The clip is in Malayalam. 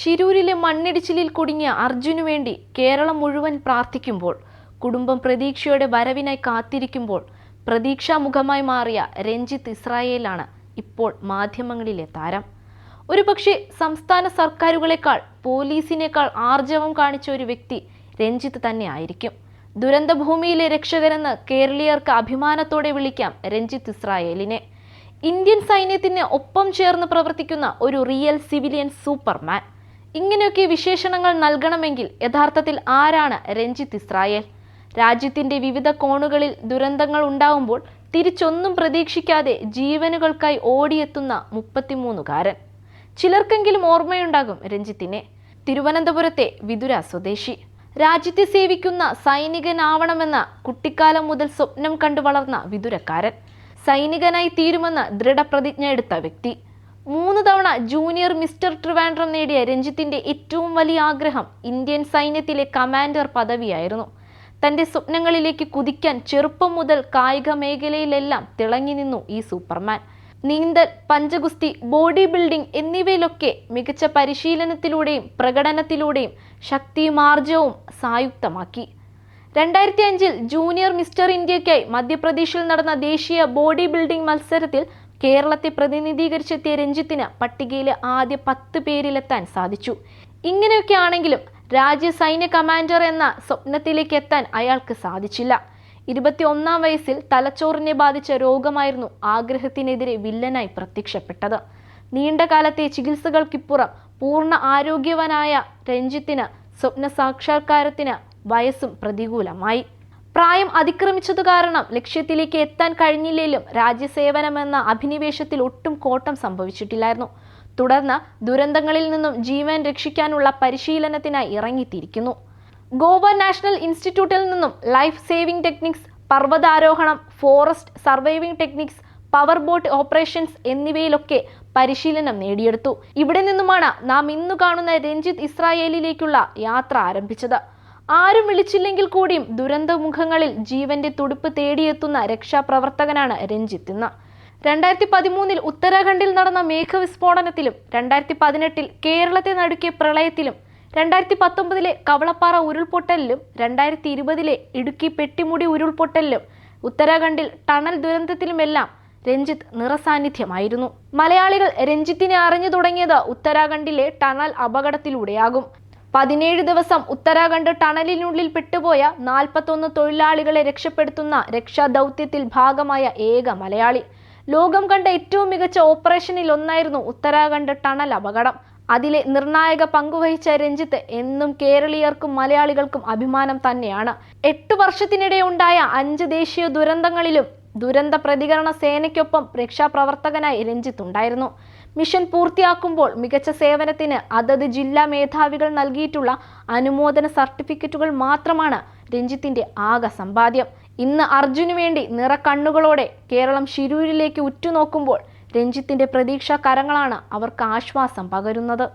ശിരൂരിലെ മണ്ണിടിച്ചിലിൽ കുടുങ്ങിയ അർജുനു വേണ്ടി കേരളം മുഴുവൻ പ്രാർത്ഥിക്കുമ്പോൾ കുടുംബം പ്രതീക്ഷയുടെ വരവിനായി കാത്തിരിക്കുമ്പോൾ പ്രതീക്ഷാമുഖമായി മാറിയ രഞ്ജിത്ത് ഇസ്രായേലാണ് ഇപ്പോൾ മാധ്യമങ്ങളിലെ താരം. ഒരുപക്ഷെ സംസ്ഥാന സർക്കാരുകളെക്കാൾ പോലീസിനേക്കാൾ ആർജവം കാണിച്ച ഒരു വ്യക്തി രഞ്ജിത്ത് തന്നെ ആയിരിക്കും. ദുരന്തഭൂമിയിലെ രക്ഷകരെന്ന് കേരളീയർക്ക് അഭിമാനത്തോടെ വിളിക്കാം രഞ്ജിത്ത് ഇസ്രായേലിനെ. ഇന്ത്യൻ സൈന്യത്തിന് ഒപ്പം ചേർന്ന് പ്രവർത്തിക്കുന്ന ഒരു റിയൽ സിവിലിയൻ സൂപ്പർമാൻ. ഇങ്ങനെയൊക്കെ വിശേഷണങ്ങൾ നൽകണമെങ്കിൽ യഥാർത്ഥത്തിൽ ആരാണ് രഞ്ജിത്ത് ഇസ്രായേൽ? രാജ്യത്തിന്റെ വിവിധ കോണുകളിൽ ദുരന്തങ്ങൾ ഉണ്ടാവുമ്പോൾ തിരിച്ചൊന്നും പ്രതീക്ഷിക്കാതെ ജീവനുകൾക്കായി ഓടിയെത്തുന്ന മുപ്പത്തിമൂന്നുകാരൻ. ചിലർക്കെങ്കിലും ഓർമ്മയുണ്ടാകും രഞ്ജിത്തിനെ. തിരുവനന്തപുരത്തെ വിതുര സ്വദേശി. രാജ്യത്തെ സേവിക്കുന്ന സൈനികനാവണമെന്ന കുട്ടിക്കാലം മുതൽ സ്വപ്നം കണ്ടു വളർന്ന വിതുരക്കാരൻ. സൈനികനായി തീരുമെന്ന് ദൃഢപ്രതിജ്ഞ എടുത്ത വ്യക്തി. മൂന്ന് തവണ ജൂനിയർ മിസ്റ്റർ ട്രിവാൻഡ്രം നേടിയ രഞ്ജിത്തിന്റെ ഏറ്റവും വലിയ ആഗ്രഹം ഇന്ത്യൻ സൈന്യത്തിലെ കമാൻഡർ പദവിയായിരുന്നു. തന്റെ സ്വപ്നങ്ങളിലേക്ക് കുതിക്കാൻ ചെറുപ്പം മുതൽ കായിക മേഖലയിലെല്ലാം തിളങ്ങി നിന്നു ഈ സൂപ്പർമാൻ. നീന്തൽ പഞ്ചഗുസ്തി ബോഡി ബിൽഡിംഗ് എന്നിവയിലൊക്കെ മികച്ച പരിശീലനത്തിലൂടെയും പ്രകടനത്തിലൂടെയും ശക്തിയും ആർജവും സായുക്തമാക്കി. രണ്ടായിരത്തി അഞ്ചിൽ ജൂനിയർ മിസ്റ്റർ ഇന്ത്യയ്ക്കായി മധ്യപ്രദേശിൽ നടന്ന ദേശീയ ബോഡി ബിൽഡിംഗ് മത്സരത്തിൽ കേരളത്തെ പ്രതിനിധീകരിച്ചെത്തിയ രഞ്ജിത്തിന് പട്ടികയിലെ ആദ്യ പത്ത് പേരിലെത്താൻ സാധിച്ചു. ഇങ്ങനെയൊക്കെ ആണെങ്കിലും രാജ്യ സൈന്യ കമാൻഡർ എന്ന സ്വപ്നത്തിലേക്ക് എത്താൻ അയാൾക്ക് സാധിച്ചില്ല. ഇരുപത്തി ഒന്നാം വയസ്സിൽ തലച്ചോറിനെ ബാധിച്ച രോഗമായിരുന്നു ആഗ്രഹത്തിനെതിരെ വില്ലനായി പ്രത്യക്ഷപ്പെട്ടത്. നീണ്ട കാലത്തെ ചികിത്സകൾക്കിപ്പുറം പൂർണ ആരോഗ്യവാനായ രഞ്ജിത്തിന് സ്വപ്ന സാക്ഷാത്കാരത്തിന് വയസ്സും പ്രതികൂലമായി. പ്രായം അതിക്രമിച്ചതു കാരണം ലക്ഷ്യത്തിലേക്ക് എത്താൻ കഴിഞ്ഞില്ലെങ്കിലും രാജ്യസേവനമെന്ന അഭിനിവേശത്തിൽ ഒട്ടും കോട്ടം സംഭവിച്ചിട്ടില്ലായിരുന്നു. തുടർന്ന് ദുരന്തങ്ങളിൽ നിന്നും ജീവൻ രക്ഷിക്കാനുള്ള പരിശീലനത്തിനായി ഇറങ്ങിത്തിരിക്കുന്നു. ഗോവ നാഷണൽ ഇൻസ്റ്റിറ്റ്യൂട്ടിൽ നിന്നും life saving techniques പർവതാരോഹണം forest surviving techniques power boat operations എന്നിവയിലൊക്കെ പരിശീലനം നേടിയെടുത്തു. ഇവിടെ നിന്നുമാണ് നാം ഇന്നു കാണുന്ന രഞ്ജിത്ത് ഇസ്രായേലിലേക്കുള്ള യാത്ര ആരംഭിച്ചത്. ആരും വിളിച്ചില്ലെങ്കിൽ കൂടിയും ദുരന്തമുഖങ്ങളിൽ ജീവന്റെ തുടുപ്പ് തേടിയെത്തുന്ന രക്ഷാപ്രവർത്തകനാണ് രഞ്ജിത്ത് ഇന്ന് രണ്ടായിരത്തി പതിമൂന്നിൽ ഉത്തരാഖണ്ഡിൽ നടന്ന മേഘ വിസ്ഫോടനത്തിലും രണ്ടായിരത്തി പതിനെട്ടിൽ കേരളത്തെ നടുക്കിയ പ്രളയത്തിലും രണ്ടായിരത്തി പത്തൊമ്പതിലെ കവളപ്പാറ ഉരുൾപൊട്ടലിലും രണ്ടായിരത്തി ഇരുപതിലെ ഇടുക്കി പെട്ടിമുടി ഉരുൾപൊട്ടലിലും ഉത്തരാഖണ്ഡിൽ ടണൽ ദുരന്തത്തിലുമെല്ലാം രഞ്ജിത്ത് നിറസാന്നിധ്യമായിരുന്നു. മലയാളികൾ രഞ്ജിത്തിനെ അറിഞ്ഞു തുടങ്ങിയത് ഉത്തരാഖണ്ഡിലെ ടണൽ അപകടത്തിലൂടെയാകും. പതിനേഴ് ദിവസം ഉത്തരാഖണ്ഡ് ടണലിനുള്ളിൽ പെട്ടുപോയ നാൽപ്പത്തൊന്ന് തൊഴിലാളികളെ രക്ഷപ്പെടുത്തുന്ന രക്ഷാദൗത്യത്തിൽ ഭാഗമായ ഏക മലയാളി. ലോകം കണ്ട ഏറ്റവും മികച്ച ഓപ്പറേഷനിൽ ഒന്നായിരുന്നു ഉത്തരാഖണ്ഡ് ടണൽ അപകടം. അതിലെ നിർണായക പങ്കുവഹിച്ച രഞ്ജിത്ത് എന്നും കേരളീയർക്കും മലയാളികൾക്കും അഭിമാനം തന്നെയാണ്. എട്ടു വർഷത്തിനിടെ ഉണ്ടായ അഞ്ച് ദേശീയ ദുരന്തങ്ങളിലും ദുരന്ത പ്രതികരണ സേനയ്ക്കൊപ്പം രക്ഷാപ്രവർത്തകനായി രഞ്ജിത്ത് ഉണ്ടായിരുന്നു മിഷൻ പൂർത്തിയാക്കുമ്പോൾ മികച്ച സേവനത്തിന് അതത് ജില്ലാ മേധാവികൾ നൽകിയിട്ടുള്ള അനുമോദന സർട്ടിഫിക്കറ്റുകൾ മാത്രമാണ് രഞ്ജിത്തിന്റെ ആകെ സമ്പാദ്യം. ഇന്ന് അർജുനു വേണ്ടി നിറക്കണ്ണുകളോടെ കേരളം ശിരൂരിലേക്ക് ഉറ്റുനോക്കുമ്പോൾ രഞ്ജിത്തിന്റെ പ്രതീക്ഷാ കരങ്ങളാണ് അവർക്ക് ആശ്വാസം പകരുന്നത്.